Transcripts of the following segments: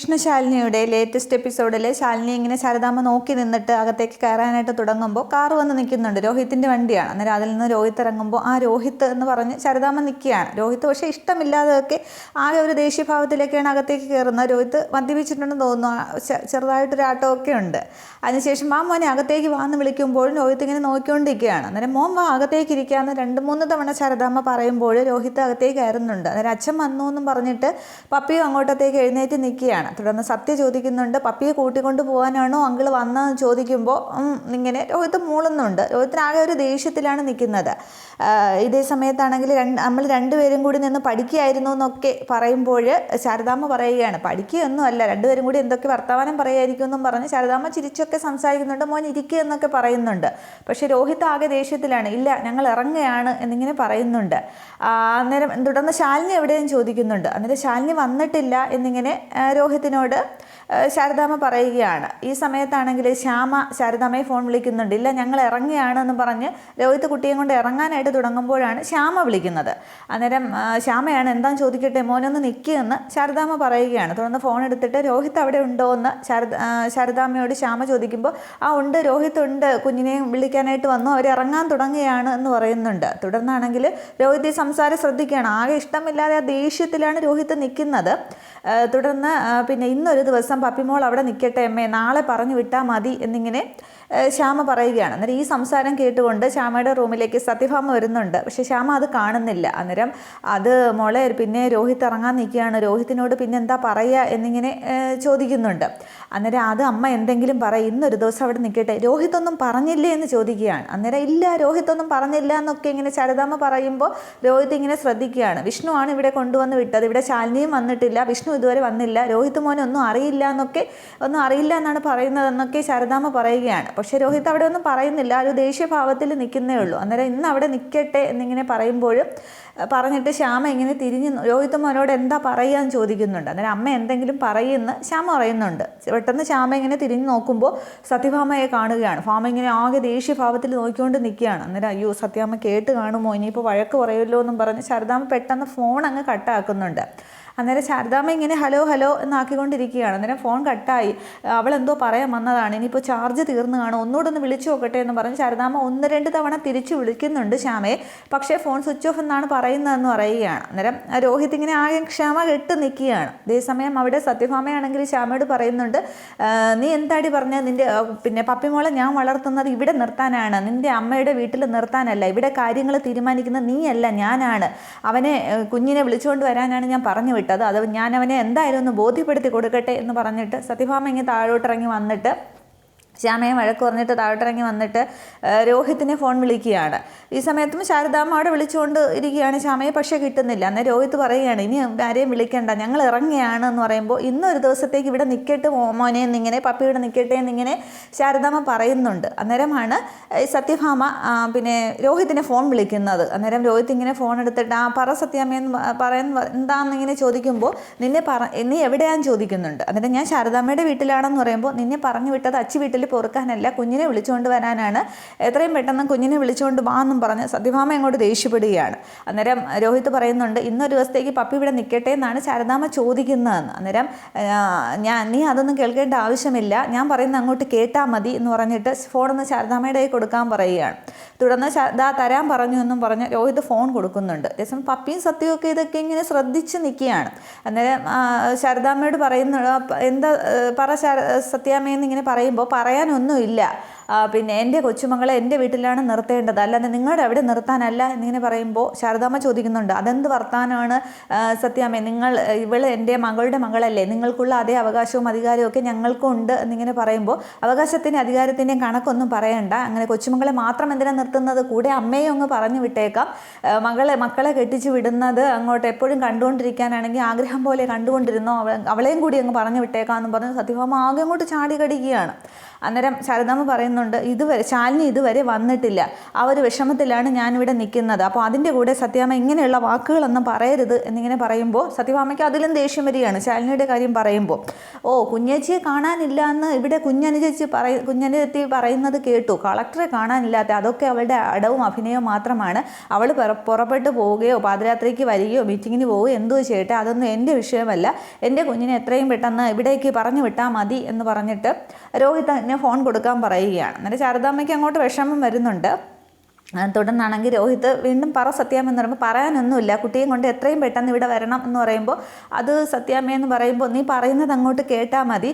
കൃഷ്ണശാലിനിയുടെ latest എപ്പിസോഡിൽ ശാലിനി ഇങ്ങനെ ശാരദാമ്മ നോക്കി നിന്നിട്ട് അകത്തേക്ക് കയറാനായിട്ട് തുടങ്ങുമ്പോൾ കാർ വന്ന് നിൽക്കുന്നുണ്ട്. രോഹിത്തിന്റെ വണ്ടിയാണ്. അന്നേരം അതിൽ നിന്ന് രോഹിത്ത് ഇറങ്ങുമ്പോൾ ആ രോഹിത്ത് എന്ന് പറഞ്ഞ് ശാരദാമ്മ നിൽക്കുകയാണ്. രോഹിത്ത് പക്ഷേ ഇഷ്ടമില്ലാതെയൊക്കെ ആകെ ഒരു ദേഷ്യഭാവത്തിലേക്കാണ് അകത്തേക്ക് കയറുന്നത്. രോഹിത്ത് മദ്യപിച്ചിട്ടുണ്ടെന്ന് തോന്നുന്നു. ചെറുതായിട്ടൊരു ആട്ടമൊക്കെ ഉണ്ട്. അതിനുശേഷം ആ മോനെ അകത്തേക്ക് വാന്ന് വിളിക്കുമ്പോഴും രോഹിത്ത് ഇങ്ങനെ നോക്കിക്കൊണ്ടിരിക്കുകയാണ്. അന്നേരം മോൻ വാ അകത്തേക്ക് ഇരിക്കാമെന്ന് രണ്ട് മൂന്ന് തവണ ശാരദാമ്മ പറയുമ്പോൾ രോഹിത്ത് അകത്തേക്ക് കയറുന്നുണ്ട്. അന്നേരം അച്ഛൻ വന്നു എന്നും പറഞ്ഞിട്ട് പപ്പിയും അങ്ങോട്ടത്തേക്ക് എഴുന്നേറ്റ് നിൽക്കുകയാണ്. തുടർന്ന് സത്യ ചോദിക്കുന്നുണ്ട് പപ്പിയെ കൂട്ടിക്കൊണ്ട് പോകാനാണോ അങ്കിൾ വന്നതെന്ന് ചോദിക്കുമ്പോൾ ഇങ്ങനെ രോഹിത്ത് മൂളുന്നുണ്ട്. രോഹിത്തിനാകെ ഒരു ദേഷ്യത്തിലാണ് നിൽക്കുന്നത്. ഇതേ സമയത്താണെങ്കിൽ രണ്ട് നമ്മൾ രണ്ടുപേരും കൂടി നിന്ന് പഠിക്കുകയായിരുന്നു എന്നൊക്കെ പറയുമ്പോൾ ശാരദാമ്മ പറയുകയാണ്. പഠിക്കുകയൊന്നും അല്ല രണ്ടുപേരും കൂടി എന്തൊക്കെ വർത്തമാനം പറയുമായിരിക്കും എന്നും പറഞ്ഞ് ശാരദാമ്മ ചിരിച്ചൊക്കെ സംസാരിക്കുന്നുണ്ട്. മോൻ ഇരിക്കുക എന്നൊക്കെ പറയുന്നുണ്ട്. പക്ഷേ രോഹിത് ആകെ ദേഷ്യത്തിലാണ്. ഇല്ല ഞങ്ങൾ ഇറങ്ങുകയാണ് എന്നിങ്ങനെ പറയുന്നുണ്ട്. അന്നേരം തുടർന്ന് ശാലിനി എവിടെയും ചോദിക്കുന്നുണ്ട്. അന്നേരം ശാലിനി വന്നിട്ടില്ല എന്നിങ്ങനെ ആ, ആ, ശാരദാമ്മ പറയുകയാണ്. ഈ സമയത്താണെങ്കിൽ ശ്യാമ ശാരദാമ്മയെ ഫോൺ വിളിക്കുന്നുണ്ട്. ഇല്ല ഞങ്ങൾ ഇറങ്ങുകയാണെന്ന് പറഞ്ഞ് രോഹിത് കുട്ടിയെ കൊണ്ട് ഇറങ്ങാനായിട്ട് തുടങ്ങുമ്പോഴാണ് ശ്യാമ വിളിക്കുന്നത്. അന്നേരം ശ്യാമയാണ് എന്താ ചോദിക്കട്ടെ മോനൊന്ന് നിൽക്കുകയെന്ന് ശാരദാമ്മ പറയുകയാണ്. തുടർന്ന് ഫോൺ എടുത്തിട്ട് രോഹിത് അവിടെ ഉണ്ടോ എന്ന് ശാരദ ശാരദാമ്മയോട് ശ്യാമ ചോദിക്കുമ്പോൾ ആ ഉണ്ട് രോഹിത് ഉണ്ട് കുഞ്ഞിനെ വിളിക്കാനായിട്ട് വന്നു അവർ ഇറങ്ങാൻ തുടങ്ങുകയാണ് എന്ന് പറയുന്നുണ്ട്. തുടർന്നാണെങ്കിൽ രോഹിത് ഈ സംസാരം ശ്രദ്ധിക്കുകയാണ്. ആകെ ഇഷ്ടമില്ലാതെ ആ ദേഷ്യത്തിലാണ് രോഹിത് നിൽക്കുന്നത് തുടർന്ന് പിന്നെ ഇന്നൊരു ദിവസം പപ്പിമോൾ അവിടെ നിൽക്കട്ടെ അമ്മേ നാളെ പറഞ്ഞു വിട്ടാൽ മതി എന്നിങ്ങനെ ശ്യാമ പറയുകയാണ്. അന്നേരം ഈ സംസാരം കേട്ടുകൊണ്ട് ശ്യാമയുടെ റൂമിലേക്ക് സത്യഭാമ വരുന്നുണ്ട്. പക്ഷേ ശ്യാമ അത് കാണുന്നില്ല. അന്നേരം അത് മോളെ പിന്നെ രോഹിത് ഇറങ്ങാൻ നിൽക്കുകയാണ്. രോഹിത്തിനോട് പിന്നെ എന്താ പറയുക എന്നിങ്ങനെ ചോദിക്കുന്നുണ്ട്. അന്നേരം അത് അമ്മ എന്തെങ്കിലും പറയും ഇന്നൊരു ദിവസം അവിടെ നിൽക്കട്ടെ. രോഹിത് ഒന്നും പറഞ്ഞില്ലേ? എന്ന് ചോദിക്കുകയാണ്. അന്നേരം ഇല്ല രോഹിത് ഒന്നും പറഞ്ഞില്ല എന്നൊക്കെ ഇങ്ങനെ ശരതാമ്മ പറയുമ്പോൾ രോഹിത് ഇങ്ങനെ ശ്രദ്ധിക്കുകയാണ്. വിഷ്ണു ആണ് ഇവിടെ കൊണ്ടുവന്ന് വിട്ടത്. ഇവിടെ ശാലിനിയും വന്നിട്ടില്ല. വിഷ്ണു ഇതുവരെ വന്നില്ല. രോഹിത് മോനെ ഒന്നും അറിയില്ല എന്നൊക്കെ ഒന്നും അറിയില്ല എന്നാണ് പറയുന്നതെന്നൊക്കെ ശരതാമ്മ പറയുകയാണ്. പക്ഷേ രോഹിത് അവിടെ ഒന്നും പറയുന്നില്ല. ഒരു ദേഷ്യഭാവത്തിൽ നിൽക്കുന്നേ ഉള്ളൂ. അന്നേരം ഇന്ന് അവിടെ നിൽക്കട്ടെ എന്നിങ്ങനെ പറയുമ്പോഴും പറഞ്ഞിട്ട് ശ്യാമ ഇങ്ങനെ തിരിഞ്ഞു രോഹിത് മോനോട് എന്താ പറയുക? എന്ന് ചോദിക്കുന്നുണ്ട്. അന്നേരം അമ്മ എന്തെങ്കിലും പറയുമെന്ന് ശ്യാമ പറയുന്നുണ്ട്. പെട്ടെന്ന് ശ്യാമ ഇങ്ങനെ തിരിഞ്ഞു നോക്കുമ്പോൾ സത്യഭാമയെ കാണുകയാണ്. ഭാമ ഇങ്ങനെ ആകെ ദേഷ്യഭാവത്തിൽ നോക്കിക്കൊണ്ട് നിൽക്കുകയാണ്. അന്നേരം അയ്യോ സത്യാമ്മ കേട്ട് കാണുമോ? ഇനിയിപ്പോൾ വഴക്ക് പറയുമല്ലോ എന്നും പറഞ്ഞ് ശാരദാമ്മ പെട്ടെന്ന് ഫോൺ അങ്ങ് കട്ടാക്കുന്നുണ്ട്. അന്നേരം ശാരദാമ്മ ഇങ്ങനെ ഹലോ ഹലോ എന്നാക്കിക്കൊണ്ടിരിക്കുകയാണ്. അന്നേരം ഫോൺ കട്ടായി. അവൾ എന്തോ പറയാൻ വന്നതാണ്. ഇനിയിപ്പോൾ ചാർജ് തീർന്നു കാണും. ഒന്നുകൂടെ ഒന്ന് വിളിച്ചു നോക്കട്ടെ എന്ന് പറഞ്ഞ്. ശാരദാമ്മ ഒന്ന് രണ്ട് തവണ തിരിച്ചു വിളിക്കുന്നുണ്ട് ശ്യാമയെ. പക്ഷേ ഫോൺ സ്വിച്ച് ഓഫ് എന്നാണ് പറയുന്നതെന്ന് പറയുകയാണ്. അന്നേരം രോഹിത് ഇങ്ങനെ ആകെ ക്ഷമ കെട്ട് നിൽക്കുകയാണ്. അതേസമയം അവിടെ സത്യഭാമയാണെങ്കിൽ ശ്യാമയോട് പറയുന്നുണ്ട് നീ എന്താടി പറഞ്ഞ? നിന്റെ പിന്നെ പപ്പിമോളെ ഞാൻ വളർത്തുന്നത് ഇവിടെ നിർത്താനാണ്. നിന്റെ അമ്മയുടെ വീട്ടിൽ നിർത്താനല്ല. ഇവിടെ കാര്യങ്ങൾ തീരുമാനിക്കുന്ന നീയല്ല ഞാനാണ്. അവനെ കുഞ്ഞിനെ വിളിച്ചുകൊണ്ട് വരാനാണ് ഞാൻ പറഞ്ഞു വിട്ടത്. അത് ഞാൻ അവനെ എന്തായാലും ഒന്ന് ബോധ്യപ്പെടുത്തി കൊടുക്കട്ടെ എന്ന് പറഞ്ഞിട്ട് സത്യഭാമ ഇങ്ങനെ താഴോട്ടിറങ്ങി വന്നിട്ട് ശ്യാമയെ വഴക്ക് പറഞ്ഞിട്ട് താഴോട്ടിറങ്ങി വന്നിട്ട് രോഹിത്തിനെ ഫോൺ വിളിക്കുകയാണ്. ഈ സമയത്തും ശാരദാമ്മ അവിടെ വിളിച്ചുകൊണ്ട് ഇരിക്കുകയാണ്. ശ്യാമയെ പക്ഷേ കിട്ടുന്നില്ല. എന്നാൽ രോഹിത്ത് പറയുകയാണ് ഇനി ആരെയും വിളിക്കണ്ട. ഞങ്ങൾ ഇറങ്ങുകയാണ് എന്ന് പറയുമ്പോൾ ഇന്നൊരു ദിവസത്തേക്ക് ഇവിടെ നിൽക്കട്ട് മോനെ എന്നിങ്ങനെ പപ്പി ഇവിടെ നിൽക്കട്ടെ എന്നിങ്ങനെ ശാരദാമ്മ പറയുന്നുണ്ട്. അന്നേരമാണ് സത്യഭാമ പിന്നെ രോഹിത്തിനെ ഫോൺ വിളിക്കുന്നത്. അന്നേരം രോഹിത്ത് ഇങ്ങനെ ഫോൺ എടുത്തിട്ട് ആ പറ സത്യാമ്മയെന്ന് പറയുന്ന എന്താണെന്നിങ്ങനെ ചോദിക്കുമ്പോൾ നിന്നെ പറ നീ എവിടെയാന്ന് ചോദിക്കുന്നുണ്ട്? അന്നേരം ഞാൻ ശാരദാമ്മയുടെ വീട്ടിലാണെന്ന് പറയുമ്പോൾ നിന്നെ പറഞ്ഞു വിട്ടത് അച്ചി വീട്ടിൽ പൊറുക്കാനല്ല കുഞ്ഞിനെ വിളിച്ചുകൊണ്ട് വരാനാണ്. എത്രയും പെട്ടെന്ന് കുഞ്ഞിനെ വിളിച്ചുകൊണ്ട് വാ എന്നും പറഞ്ഞ് സത്യഭാമ അങ്ങോട്ട് ദേഷ്യപ്പെടുകയാണ്. അന്നേരം രോഹിത് പറയുന്നുണ്ട് ഇന്നൊരു ദിവസത്തേക്ക് പപ്പി ഇവിടെ നിൽക്കട്ടെ എന്നാണ് ശാരദാമ്മ ചോദിക്കുന്നതെന്ന്. അന്നേരം ഞാൻ നീ അതൊന്നും കേൾക്കേണ്ട ആവശ്യമില്ല. ഞാൻ പറയുന്ന അങ്ങോട്ട് കേട്ടാൽ മതി എന്ന് പറഞ്ഞിട്ട് ഫോണൊന്ന് ശാരദാമ്മയുടെ കൊടുക്കാൻ പറയുകയാണ്. തുടർന്ന് ദാ തരാൻ പറഞ്ഞു എന്നും പറഞ്ഞ് രോഹിത് ഫോൺ കൊടുക്കുന്നുണ്ട്. അതേസമയം പപ്പിയും സത്യവും ഒക്കെ ഇതൊക്കെ ഇങ്ങനെ ശ്രദ്ധിച്ച് നിൽക്കുകയാണ്. അന്നേരം ശരദാമ്മയോട് പറയുന്നു എന്താ പറ സത്യാമ്മയെന്ന് ഇങ്ങനെ പറയുമ്പോൾ പറയാനൊന്നുമില്ല. പിന്നെ എന്റെ കൊച്ചുമകളെ എന്റെ വീട്ടിലാണ് നിർത്തേണ്ടത്. അല്ലാതെ നിങ്ങളുടെ അവിടെ നിർത്താനല്ല എന്നിങ്ങനെ പറയുമ്പോൾ ശാരദാമ്മ ചോദിക്കുന്നുണ്ട്. അതെന്ത് വർത്താനമാണ് സത്യാമ്മ? നിങ്ങൾ ഇവൾ എന്റെ മകളുടെ മകളല്ലേ? നിങ്ങൾക്കുള്ള അതേ അവകാശവും അധികാരവും ഒക്കെ ഞങ്ങൾക്കും ഉണ്ട് എന്നിങ്ങനെ പറയുമ്പോൾ അവകാശത്തിന്റെ അധികാരത്തിന്റെയും കണക്കൊന്നും പറയണ്ട. അങ്ങനെ കൊച്ചുമകളെ മാത്രം എന്തിനാ നിർത്തുന്നത്? കൂടെ അമ്മയും അങ്ങ് പറഞ്ഞു വിട്ടേക്കാം. മകളെ മക്കളെ കെട്ടിച്ച് വിടുന്നത് അങ്ങോട്ട് എപ്പോഴും കണ്ടുകൊണ്ടിരിക്കാനാണെങ്കിൽ ആഗ്രഹം പോലെ കണ്ടുകൊണ്ടിരുന്നോ? അവളെയും കൂടി അങ്ങ് പറഞ്ഞു വിട്ടേക്കാം എന്ന് പറഞ്ഞ് സത്യഭാമ ആകെ അങ്ങോട്ട് ചാടി കടിക്കുകയാണ് അന്നേരം ശാരദാമ്മ പറയുന്നുണ്ട് ഇതുവരെ ശാലിനി ഇതുവരെ വന്നിട്ടില്ല. ആ ഒരു വിഷമത്തിലാണ് ഞാനിവിടെ നിൽക്കുന്നത്. അപ്പോൾ അതിന്റെ കൂടെ സത്യാമ്മ ഇങ്ങനെയുള്ള വാക്കുകളൊന്നും പറയരുത് എന്നിങ്ങനെ പറയുമ്പോൾ സത്യഭാമയ്ക്ക് അതിലും ദേഷ്യം വരികയാണ്. ശാലിനിയുടെ കാര്യം പറയുമ്പോൾ ഓ കുഞ്ഞേച്ചിയെ കാണാനില്ല എന്ന് ഇവിടെ കുഞ്ഞനുജേച്ചി പറയ കുഞ്ഞനുജത്തി പറയുന്നത് കേട്ടു. കളക്ടറെ കാണാനില്ലാത്ത അതൊക്കെ അവളുടെ അടവും അഭിനയവും മാത്രമാണ്. അവൾ പുറപ്പെട്ടു പോവുകയോ പാതിരാത്രിക്ക് വരികയോ മീറ്റിങ്ങിന് പോവുകയോ എന്തോ ചെയ്യട്ടെ അതൊന്നും എന്റെ വിഷയമല്ല. എന്റെ കുഞ്ഞിനെ എത്രയും പെട്ടെന്ന് ഇവിടേക്ക് പറഞ്ഞു വിട്ടാൽ മതി എന്ന് പറഞ്ഞിട്ട് രോഹിത് തന്നെ ഫോൺ കൊടുക്കാൻ പറയുകയാണ്. എന്നിട്ട് ശാരദാമ്മയ്ക്ക് അങ്ങോട്ട് വിഷമം വരുന്നുണ്ട്. തുടർന്നാണെങ്കിൽ രോഹിത് വീണ്ടും പറ സത്യാമ്മ എന്ന് പറയുമ്പോൾ പറയാനൊന്നുമില്ല. കുട്ടിയും കൊണ്ട് എത്രയും പെട്ടെന്ന് ഇവിടെ വരണം എന്ന് പറയുമ്പോൾ അത് സത്യാമ്മ എന്ന് പറയുമ്പോൾ നീ പറയുന്നത് അങ്ങോട്ട് കേട്ടാൽ മതി.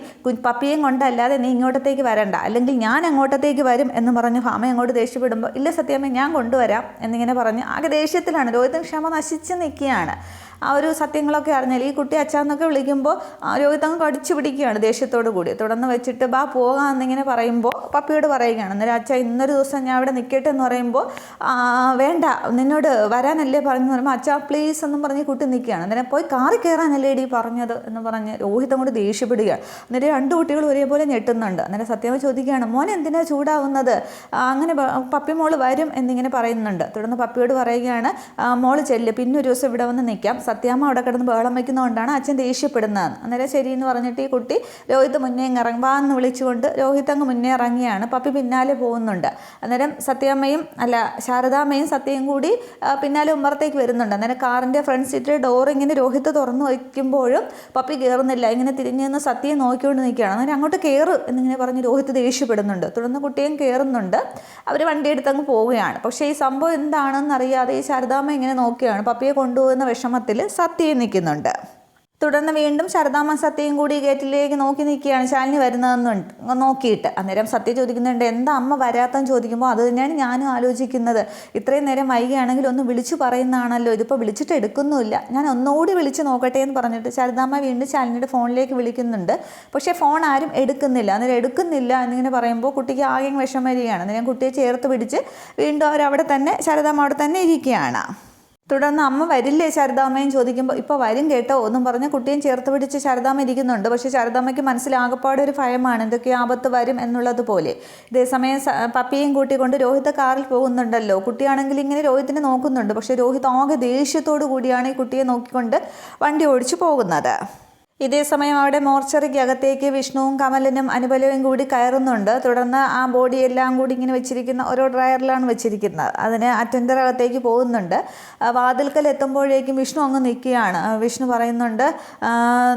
പപ്പിയും കൊണ്ടല്ലാതെ നീ ഇങ്ങോട്ടത്തേക്ക് വരണ്ട. അല്ലെങ്കിൽ ഞാൻ അങ്ങോട്ടത്തേക്ക് വരും എന്ന് പറഞ്ഞ് ഭാമ അങ്ങോട്ട് ദേഷ്യപ്പെടുമ്പോൾ ഇല്ല സത്യാമ്മ ഞാൻ കൊണ്ടുവരാം എന്നിങ്ങനെ പറഞ്ഞ് ആകെ ദേഷ്യത്തിലാണ്. രോഹിതിന് ക്ഷമ നശിച്ച് നിൽക്കുകയാണ്. ആ ഒരു സത്യങ്ങളൊക്കെ അറിഞ്ഞാൽ ഈ കുട്ടി അച്ഛാന്നൊക്കെ വിളിക്കുമ്പോൾ രോഹിത് അങ്ങ് കടിച്ചു പിടിക്കുകയാണ് ദേഷ്യത്തോടു കൂടി. തുടർന്ന് വെച്ചിട്ട് ബാ പോകാം എന്നിങ്ങനെ പറയുമ്പോൾ പപ്പിയോട് പറയുകയാണ് അന്നേരം അച്ഛ ഇന്നൊരു ദിവസം ഞാൻ ഇവിടെ നിൽക്കട്ടെ എന്ന് പറയുമ്പോൾ "ആ, വേണ്ട നിന്നോട് വരാനല്ലേ പറഞ്ഞു പറയുമ്പോൾ അച്ഛാ പ്ലീസ് എന്നും പറഞ്ഞ് കുട്ടി നിൽക്കുകയാണ്. അന്നേരം പോയി കാറി കയറാനല്ലേ ഇടി പറഞ്ഞത്? എന്ന് പറഞ്ഞ് രോഹിത് അങ്ങോട്ട് ദേഷ്യപ്പെടുകയാണ്. എന്നിട്ട് രണ്ട് കുട്ടികൾ ഒരേപോലെ ഞെട്ടുന്നുണ്ട്. അന്നേരം സത്യമ്മ ചോദിക്കുകയാണ് മോൻ എന്തിനാ ചൂടാവുന്നത്? അങ്ങനെ പപ്പി മോൾ വരും എന്നിങ്ങനെ പറയുന്നുണ്ട്. തുടർന്ന് പപ്പിയോട് പറയുകയാണ് "ആ, മോൾ ചെല്ല് പിന്നെ ഒരു ദിവസം ഇവിടെ വന്ന് നിൽക്കാം. സത്യാമ്മ അവിടെ കിടന്ന് ബഹളം വയ്ക്കുന്നതുകൊണ്ടാണ് അച്ഛൻ ദേഷ്യപ്പെടുന്നത്. അന്നേരം എന്ന് പറഞ്ഞിട്ട് ഈ കുട്ടി രോഹിത് മുന്നേ ഇറങ്ങി വാ എന്ന് വിളിച്ചുകൊണ്ട് രോഹിത് അങ്ങ് മുന്നേ ഇറങ്ങിയാണ്. പപ്പി പിന്നാലെ പോകുന്നുണ്ട്. അന്നേരം സത്യാമ്മയും അല്ല ശാരദാമ്മയും സത്യയും കൂടി പിന്നാലെ ഉമ്മറത്തേക്ക് വരുന്നുണ്ട്. അന്നേരം കാറിന്റെ ഫ്രണ്ട് സീറ്റിൽ ഡോർ ഇങ്ങനെ രോഹിത് തുറന്നു വയ്ക്കുമ്പോഴും പപ്പി കയറുന്നില്ല ഇങ്ങനെ തിരിഞ്ഞു നിന്ന് സത്യയെ നോക്കിക്കൊണ്ട് നിൽക്കുകയാണ്. അന്നേരം അങ്ങോട്ട് കയറ് എന്നിങ്ങനെ പറഞ്ഞ് രോഹിത് ദേഷ്യപ്പെടുന്നുണ്ട്. തുടർന്ന് കുട്ടിയും കയറുന്നുണ്ട് അവർ വണ്ടി എടുത്തങ്ങ് പോവുകയാണ്. പക്ഷേ ഈ സംഭവം എന്താണെന്ന് അറിയാതെ ഈ ശാരദാമ്മ ഇങ്ങനെ നോക്കുകയാണ് പപ്പിയെ കൊണ്ടുപോകുന്ന വിഷമത്തിൽ. സത്യയും നിൽക്കുന്നുണ്ട്. തുടർന്ന് വീണ്ടും ശാരദാമ്മ സത്യയും കൂടി ഗേറ്റിലേക്ക് നോക്കി നിൽക്കുകയാണ്. ശാലിനി വരുന്നതെന്നുണ്ട് നോക്കിയിട്ട്. അന്നേരം സത്യ ചോദിക്കുന്നുണ്ട് എന്താ അമ്മ വരാത്തെന്ന് ചോദിക്കുമ്പോൾ അത് തന്നെയാണ് ഞാനും ആലോചിക്കുന്നത്. ഇത്രയും നേരം വൈകിയാണെങ്കിൽ ഒന്ന് വിളിച്ചു പറയുന്നതാണല്ലോ. ഇതിപ്പോൾ വിളിച്ചിട്ട് എടുക്കുന്നുമില്ല. ഞാൻ ഒന്നുകൂടി വിളിച്ച് നോക്കട്ടെ എന്ന് പറഞ്ഞിട്ട് ശാരദാമ്മ വീണ്ടും ശാലിനിയുടെ ഫോണിലേക്ക് വിളിക്കുന്നുണ്ട്. പക്ഷേ ഫോൺ ആരും എടുക്കുന്നില്ല. അന്നേരം എടുക്കുന്നില്ല എന്നിങ്ങനെ പറയുമ്പോൾ കുട്ടിക്ക് ആകെ വിഷം വരികയാണ് അന്നേരം കുട്ടിയെ ചേർത്ത് പിടിച്ച് വീണ്ടും അവരവിടെ തന്നെ ശാരദാമ്മ അവിടെ തന്നെ ഇരിക്കുകയാണ്. തുടർന്ന് അമ്മ വരില്ലേ ശാരദാമ്മയും ചോദിക്കുമ്പോൾ ഇപ്പോൾ വരും കേട്ടോ എന്നും പറഞ്ഞ് കുട്ടിയും ചേർത്ത് പിടിച്ച് ശാരദാമ്മ ഇരിക്കുന്നുണ്ട്. പക്ഷേ ശാരദാമ്മയ്ക്ക് മനസ്സിലാകപ്പാടെ ഒരു ഭയമാണ് എന്തൊക്കെ ആപത്ത് വരും എന്നുള്ളതുപോലെ ഇതേസമയം പപ്പിയും കൂട്ടിക്കൊണ്ട് രോഹിത് കാറിൽ പോകുന്നുണ്ടല്ലോ. കുട്ടിയാണെങ്കിൽ ഇങ്ങനെ രോഹിത്തിനെ നോക്കുന്നുണ്ട്. പക്ഷേ രോഹിത് ആകെ ദേഷ്യത്തോടു കൂടിയാണ് ഈ കുട്ടിയെ നോക്കിക്കൊണ്ട് വണ്ടി ഓടിച്ചു പോകുന്നത്. ഇതേ സമയം അവിടെ മോർച്ചറിക്ക് അകത്തേക്ക് വിഷ്ണുവും കമലനും അനുബലവും കൂടി കയറുന്നുണ്ട്. തുടർന്ന് ആ ബോഡി എല്ലാം കൂടി ഇങ്ങനെ വെച്ചിരിക്കുന്ന ഓരോ ഡ്രയറിലാണ് വെച്ചിരിക്കുന്നത്. അതിന് അറ്റൻഡർ അകത്തേക്ക് പോകുന്നുണ്ട് വാതിൽക്കൽ എത്തുമ്പോഴേക്കും വിഷ്ണു അങ്ങ് നിൽക്കുകയാണ്. വിഷ്ണു പറയുന്നുണ്ട്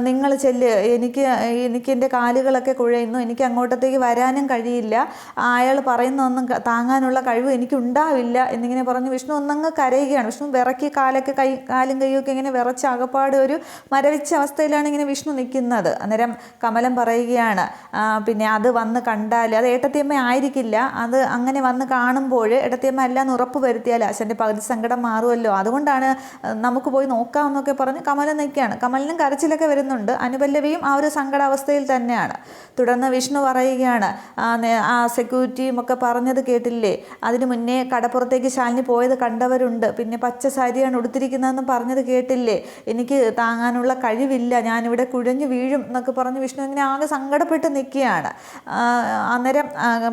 നിങ്ങൾ ചെല്ല്. എനിക്ക് എനിക്ക് എന്റെ കാലുകളൊക്കെ കുഴയുന്നു. എനിക്ക് അങ്ങോട്ടത്തേക്ക് വരാനും കഴിയില്ല. അയാൾ പറയുന്നൊന്നും ഒന്നും താങ്ങാനുള്ള കഴിവ് എനിക്കുണ്ടാവില്ല. എന്നിങ്ങനെ പറഞ്ഞ് വിഷ്ണു ഒന്നങ്ങ് കരയുകയാണ്. വിഷ്ണു വിറക്കി കാലൊക്കെ കൈ കാലും കൈയൊക്കെ ഇങ്ങനെ വിറച്ച് അകപ്പാട് ഒരു മരവിച്ച അവസ്ഥയിലാണ് ഇങ്ങനെ വിഷ്ണു നിൽക്കുന്നത്. അന്നേരം കമലം പറയുകയാണ് പിന്നെ അത് വന്ന് കണ്ടാൽ അത് ഏട്ടത്തിയമ്മ ആയിരിക്കില്ല. അത് അങ്ങനെ വന്ന് കാണുമ്പോൾ ഏട്ടത്തിയമ്മ എല്ലാം ഉറപ്പ് വരുത്തിയാൽ അച്ഛന്റെ പകുതി സങ്കടം മാറുമല്ലോ. അതുകൊണ്ടാണ് നമുക്ക് പോയി നോക്കാമെന്നൊക്കെ പറഞ്ഞ് കമലം നിൽക്കുകയാണ്. കമലിനും കരച്ചിലൊക്കെ വരുന്നുണ്ട്. അനുപല്ലവിയും ആ ഒരു സങ്കടാവസ്ഥയിൽ തന്നെയാണ്. തുടർന്ന് വിഷ്ണു പറയുകയാണ് "ആ, നേ- ആ സെക്യൂരിറ്റിയും ഒക്കെ പറഞ്ഞത് കേട്ടില്ലേ? അതിന് മുന്നേ കടപ്പുറത്തേക്ക് ശാലിനി പോയത് കണ്ടവരുണ്ട്. പിന്നെ പച്ച സാരിയാണ് ഉടുത്തിരിക്കുന്നതെന്ന് പറഞ്ഞത് കേട്ടില്ലേ? എനിക്ക് താങ്ങാനുള്ള കഴിവില്ല. ഞാനിവിടെ കുഴഞ്ഞു വീഴും എന്നൊക്കെ പറഞ്ഞ് വിഷ്ണു ഇങ്ങനെ ആകെ സങ്കടപ്പെട്ട് നിൽക്കുകയാണ്. അന്നേരം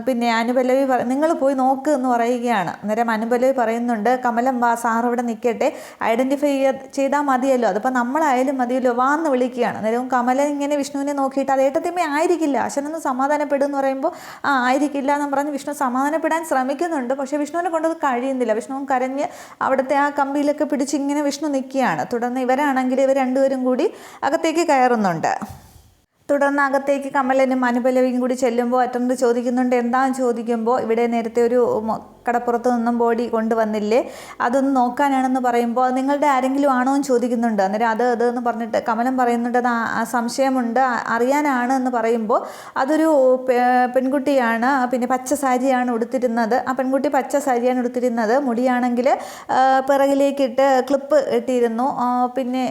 പിന്നെ അനുപല്ലവി നിങ്ങൾ പോയി നോക്ക് എന്ന് പറയുകയാണ്. അന്നേരം അനുപല്ലവി പറയുന്നുണ്ട് കമലം വാ സാർ ഇവിടെ നിൽക്കട്ടെ. ഐഡന്റിഫൈ ചെയ്താൽ മതിയല്ലോ. അതിപ്പോൾ നമ്മളായാലും മതിയല്ലോ. വാ എന്ന് വിളിക്കുകയാണ്. അന്നേരം കമലൻ ഇങ്ങനെ വിഷ്ണുവിനെ നോക്കിയിട്ട് അത് ഏട്ടത്തിമ്മ ആയിരിക്കില്ല. അശ്വനൊന്ന് സമാധാനപ്പെടും എന്ന് പറയുമ്പോൾ ആ ആയിരിക്കില്ല എന്ന് പറഞ്ഞ് വിഷ്ണു സമാധാനപ്പെടാൻ ശ്രമിക്കുന്നുണ്ട്. പക്ഷേ വിഷ്ണുവിനെ കൊണ്ടത് കഴിയുന്നില്ല. വിഷ്ണുവും കരഞ്ഞ് അവിടുത്തെ ആ കമ്പിയിലൊക്കെ പിടിച്ച് ഇങ്ങനെ വിഷ്ണു നിൽക്കുകയാണ്. തുടർന്ന് ഇവരാണെങ്കിൽ ഇവർ രണ്ടുപേരും കൂടി അകത്തേക്ക് കയറുന്നുണ്ട്. തുടർന്ന് അകത്തേക്ക് കമലനും അനുപലവിയും കൂടി ചെല്ലുമ്പോൾ അറ്റൻഡ് ചോദിക്കുന്നുണ്ട്. എന്താണെന്ന് ചോദിക്കുമ്പോൾ ഇവിടെ നേരത്തെ ഒരു കടപ്പുറത്ത് നിന്നും ബോഡി കൊണ്ടുവന്നില്ലേ? അതൊന്ന് നോക്കാനാണെന്ന് പറയുമ്പോൾ അത് നിങ്ങളുടെ ആരെങ്കിലും ആണോ എന്ന് ചോദിക്കുന്നുണ്ട്. അന്നേരം അത് അത് എന്ന് പറഞ്ഞിട്ട് കമലം പറയുന്നുണ്ട് അത് സംശയമുണ്ട് അറിയാനാണ് എന്ന് പറയുമ്പോൾ അതൊരു പെൺകുട്ടിയാണ് പിന്നെ പച്ച സാരിയാണ് ഉടുത്തിരുന്നത്. ആ പെൺകുട്ടി പച്ച സാരിയാണ് ഉടുത്തിരുന്നത്. മുടിയാണെങ്കിൽ പിറകിലേക്കിട്ട് ക്ലിപ്പ് ഇട്ടിരുന്നു. പിന്നെ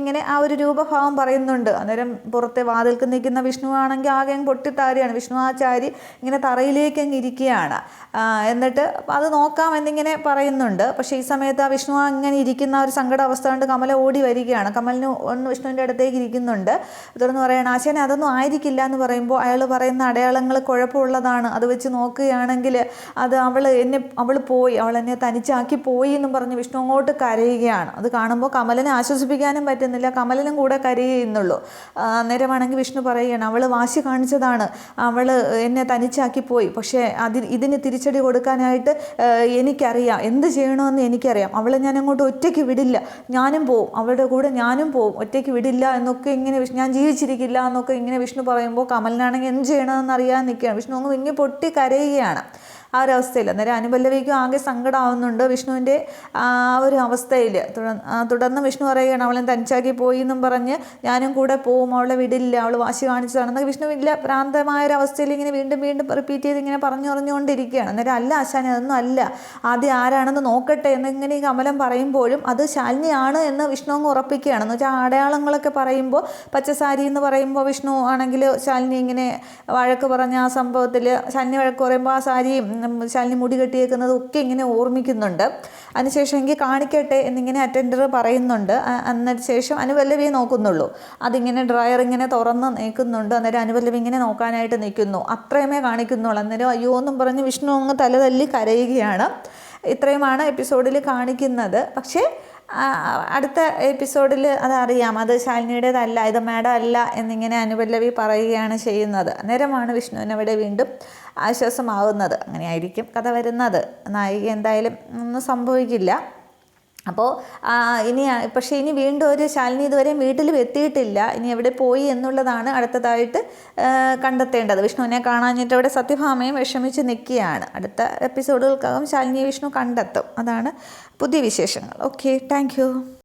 ഇങ്ങനെ ആ ഒരു രൂപഭാവം പറയുന്നുണ്ട്. അന്നേരം പുറത്തെ വാതിൽക്ക് നിൽക്കുന്ന വിഷ്ണു ആണെങ്കിൽ ആകെ പൊട്ടിത്താരിയാണ്. വിഷ്ണു ആചാരി ഇങ്ങനെ തറയിലേക്ക് അങ്ങ് ഇരിക്കുകയാണ്. എന്നിട്ട് അത് നോക്കാം എന്നിങ്ങനെ പറയുന്നുണ്ട്. പക്ഷേ ഈ സമയത്ത് ആ വിഷ്ണു അങ്ങനെ ഇരിക്കുന്ന ഒരു സങ്കട അവസ്ഥ കൊണ്ട് കമല ഓടി വരികയാണ്. കമലിന് ഒന്ന് വിഷ്ണുവിന്റെ അടുത്തേക്ക് ഇരിക്കുന്നുണ്ട്. തുടർന്ന് പറയണം ആശാനെ അതൊന്നും ആയിരിക്കില്ല എന്ന് പറയുമ്പോൾ അയാൾ പറയുന്ന അടയാളങ്ങൾ കുഴപ്പമുള്ളതാണ്. അത് വെച്ച് നോക്കുകയാണെങ്കിൽ അത് അവൾ എന്നെ അവൾ പോയി അവൾ എന്നെ തനിച്ചാക്കി പോയി എന്നും പറഞ്ഞ് വിഷ്ണു അങ്ങോട്ട് കരയുകയാണ്. അത് കാണുമ്പോൾ കമലിനെ ആശ്വസിപ്പിക്കാനും പറ്റുന്നില്ല. കമലിനും കൂടെ കരയുന്നുള്ളൂ. അന്നേരമാണെങ്കിൽ വിഷ്ണു പറയുകയാണ് അവൾ വാശി കാണിച്ചതാണ്. അവൾ എന്നെ തനിച്ചാക്കി പോയി. പക്ഷേ അതിന് ഇതിന് തിരിച്ചടി അഞ്ജലി കൊടുക്കാനായിട്ട് എനിക്കറിയാം. എന്ത് ചെയ്യണമെന്ന് എനിക്കറിയാം. അവളെ ഞാൻ അങ്ങോട്ട് ഒറ്റയ്ക്ക് വിടില്ല. ഞാനും പോവും. അവളുടെ കൂടെ ഞാനും പോവും. ഒറ്റയ്ക്ക് വിടില്ല എന്നൊക്കെ ഇങ്ങനെ ഞാൻ ജീവിച്ചിരിക്കില്ല എന്നൊക്കെ ഇങ്ങനെ വിഷ്ണു പറയുമ്പോൾ കമലിനാണെങ്കിൽ എന്ത് ചെയ്യണമെന്ന് അറിയാൻ നിൽക്കുകയാണ്. വിഷ്ണു അങ്ങ് ഇങ്ങനെ പൊട്ടി കരയുകയാണ്. ആ ഒരു അവസ്ഥയിൽ അന്നേരം അനുപല്ലവിക്കും ആകെ സങ്കടമാവുന്നുണ്ട് വിഷ്ണുവിന്റെ ആ ഒരു അവസ്ഥയിൽ. തുടർന്ന് വിഷ്ണു പറയുകയാണ് അവളെ തനിച്ചാക്കി പോയി എന്നും പറഞ്ഞ് ഞാനും കൂടെ പോവും അവളെ വിടില്ല അവൾ വാശി കാണിച്ചതാണെന്നൊക്കെ വിഷ്ണു ഇല്ല പ്രാന്തമായ ഒരു അവസ്ഥയിൽ ഇങ്ങനെ വീണ്ടും വീണ്ടും റിപ്പീറ്റ് ചെയ്ത് ഇങ്ങനെ പറഞ്ഞു പറഞ്ഞുകൊണ്ടിരിക്കുകയാണ് അന്നേരം അല്ല ആശാനെ അതൊന്നും അല്ല. ആദ്യം ആരാണെന്ന് നോക്കട്ടെ എന്നിങ്ങനെ ഈ കമലം പറയുമ്പോഴും അത് ശാലിനിയാണ് എന്ന് വിഷ്ണു അങ്ങ് ഉറപ്പിക്കുകയാണ്. എന്ന് വെച്ചാൽ അടയാളങ്ങളൊക്കെ പറയുമ്പോൾ പച്ചസാരി എന്ന് പറയുമ്പോൾ വിഷ്ണു ആണെങ്കിൽ ശാലിനി ഇങ്ങനെ വഴക്ക് പറഞ്ഞ ആ സംഭവത്തിൽ ശാലിനി വഴക്ക് പറയുമ്പോൾ ആ സാരിയും ശാലിനി മുടി കെട്ടിയേക്കുന്നതും ഒക്കെ ഇങ്ങനെ ഓർമ്മിക്കുന്നുണ്ട്. അതിനുശേഷം എനിക്ക് കാണിക്കട്ടെ എന്നിങ്ങനെ അറ്റൻഡർ പറയുന്നുണ്ട്. അന്നതിന് ശേഷം അനുപല്ലവിയെ നോക്കുന്നുള്ളൂ. അതിങ്ങനെ ഡ്രയർ ഇങ്ങനെ തുറന്ന് നിൽക്കുന്നുണ്ട് അന്നേരം അനുപല്ലവി ഇങ്ങനെ നോക്കാനായിട്ട് നിൽക്കുന്നു. അത്രയുമേ കാണിക്കുന്നുള്ളൂ. അന്നേരം അയ്യോ എന്നും പറഞ്ഞ് വിഷ്ണു അങ്ങ് തലതല്ലി കരയുകയാണ്. ഇത്രയുമാണ് എപ്പിസോഡിൽ കാണിക്കുന്നത്. പക്ഷേ അടുത്ത എപ്പിസോഡിൽ അതറിയാം. അത് ശാലിനിയുടേതല്ല ഇത് മാഡം അല്ല എന്നിങ്ങനെ അനുപല്ലവി പറയുകയാണ് ചെയ്യുന്നത്. അന്നേരമാണ് വിഷ്ണുവിന് അവിടെ വീണ്ടും ആശ്വാസമാവുന്നത്. അങ്ങനെയായിരിക്കും കഥ വരുന്നത്. നായിക എന്തായാലും ഒന്നും സംഭവിക്കില്ല. അപ്പോൾ ഇനി പക്ഷേ ഇനി വീണ്ടും ഒരു ശാലിനി ഇതുവരെ വീട്ടിലും എത്തിയിട്ടില്ല. ഇനി എവിടെ പോയി എന്നുള്ളതാണ് അടുത്തതായിട്ട് കണ്ടെത്തേണ്ടത്. വിഷ്ണുവിനെ കാണാഞ്ഞിട്ട് അവിടെ സത്യഭാമയും വിഷമിച്ച് നിൽക്കുകയാണ്. അടുത്ത എപ്പിസോഡുകൾക്കകം ശാലിനി വിഷ്ണു കണ്ടെത്തും. അതാണ് പുതിയ വിശേഷങ്ങൾ. Okay thank